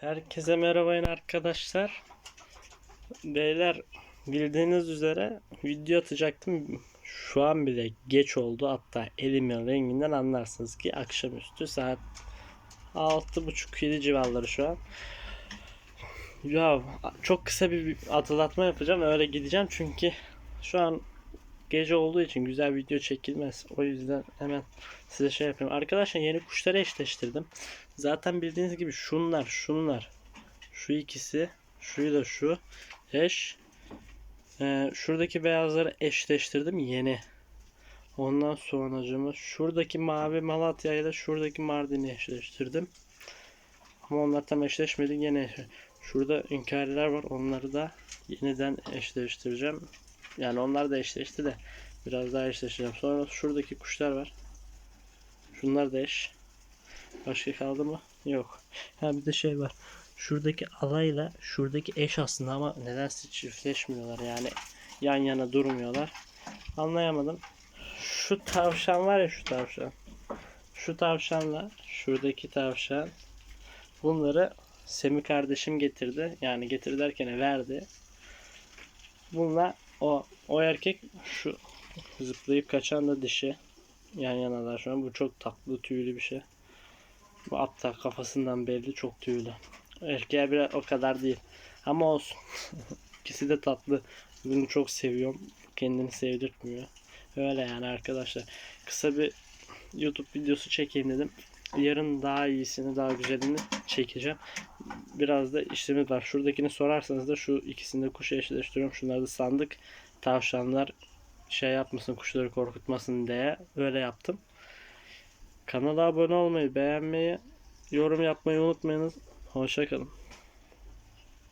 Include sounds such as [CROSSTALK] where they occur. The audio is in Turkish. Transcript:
Herkese merhaba yine arkadaşlar. Beyler bildiğiniz üzere video atacaktım. Şu an bile geç oldu. Hatta elimin renginden anlarsınız ki akşamüstü saat 6.30-7 civarları şu an. Ya çok kısa bir hatırlatma yapacağım. Öyle gideceğim çünkü şu an gece olduğu için güzel video çekilmez. O yüzden hemen size şey yapayım. Arkadaşlar yeni kuşları eşleştirdim. Zaten bildiğiniz gibi şunlar, şunlar. Şu ikisi, şuyu da şu eş. Ee, şuradaki beyazları eşleştirdim yeni. Ondan sonracımı şuradaki mavi Malatya ile şuradaki Mardin'i eşleştirdim. Ama onlar tam eşleşmedi yine. Şurada inkariler var. Onları da yeniden eşleştireceğim. Yani onlar da eşleşti de biraz daha eşleştireceğim. Sonra şuradaki kuşlar var. Şunlar da eş. Başka kaldı mı? Yok. Ha bir de şey var. Şuradaki alayla şuradaki eş aslında ama nedense çiftleşmiyorlar yani yan yana durmuyorlar. Anlayamadım. Şu tavşan var ya şu tavşan. Şu tavşanla şuradaki tavşan bunları Semi kardeşim getirdi. Yani getirdi derken verdi. Bunlar o o erkek şu zıplayıp kaçan da dişi. Yan yanalar şu an. Bu çok tatlı tüylü bir şey. Bu hatta kafasından belli çok tüylü. Erkeğe biraz o kadar değil. Ama olsun. [LAUGHS] İkisi de tatlı. Bunu çok seviyorum. Kendini sevdirtmiyor. Öyle yani arkadaşlar. Kısa bir YouTube videosu çekeyim dedim. Yarın daha iyisini, daha güzelini çekeceğim. Biraz da işimiz var. Şuradakini sorarsanız da şu ikisini de kuş eşleştiriyorum. Şunları da sandık. Tavşanlar şey yapmasın, kuşları korkutmasın diye öyle yaptım. Kanala abone olmayı, beğenmeyi, yorum yapmayı unutmayınız. Hoşçakalın.